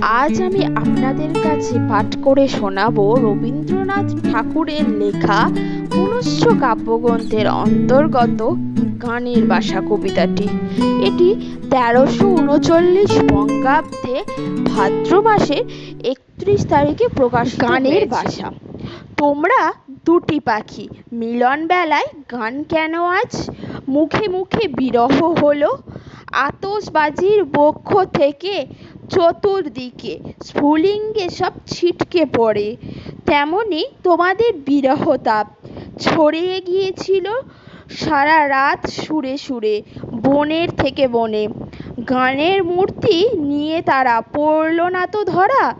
আজ আমি আপনাদের কাছে পাঠ করে শোনাবো রবীন্দ্রনাথ ঠাকুরের লেখা মনুষ্য কাব্যগ্রন্থের অন্তর্গত গানের বাসা কবিতাটি। এটি তেরোশো উনচল্লিশ বঙ্গাব্দে ভাদ্র মাসে একত্রিশ তারিখে প্রকাশ গানের বাসা তোমরা দুটি পাখি মিলন বেলায় গান কেন আজ? মুখে মুখে বিরহ হলো আতশবাজির বক্ষ থেকে চতুর্দিকে স্ফুলিঙ্গে সব ছিটকে পড়ে। তেমনি তোমাদের বিরহ তাপ ছড়িয়ে গিয়েছিল সারা রাত সুরে সুরে, বনের থেকে বনে। গানের মূর্তি নিয়ে তারা পড়ল না তো ধরা।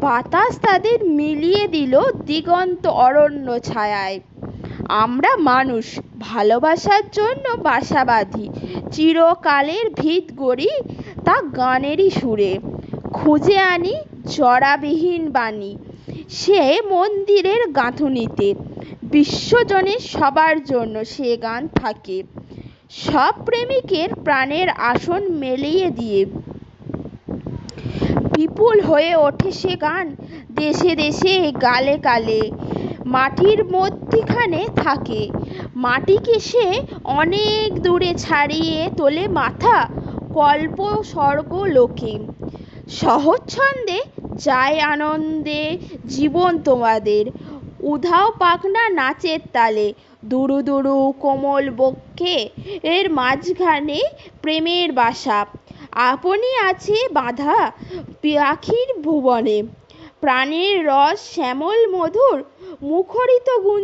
বাতাস তাদের মিলিয়ে দিল দিগন্ত অরণ্য ছায়ায়। আমরা মানুষ, ভালোবাসার জন্য বাসা বাঁধি। চিরকালের ভিত গড়ি তা গানেরই সুরে। খুঁজে আনি জরাবিহীন বাণী। সে মন্দিরের গাঁথুনিতে। বিশ্বজনের সবার জন্য সে গান থাকে। সব প্রেমিকের প্রাণের আসন মেলিয়ে দিয়ে। বিপুল হয়ে ওঠে সে গান, দেশে দেশে, গালে গালে। মাটির মধ্যিখানে থাকে। মাটিকে সে অনেক দূরে ছাড়িয়ে তোলে মাথা। কল্প স্বর্গ লোকে। সহজ ছন্দে যায় আনন্দে জীবন তোমাদের। উধাও পাখনা নাচের তালে, দুরু দুরু কোমল বক্ষে এর মাঝখানে প্রেমের বাসা। আপনি আছে বাঁধা পাখির ভুবনে। প্রাণের রস শ্যামল মধুর মুখরিত গুঞ্জন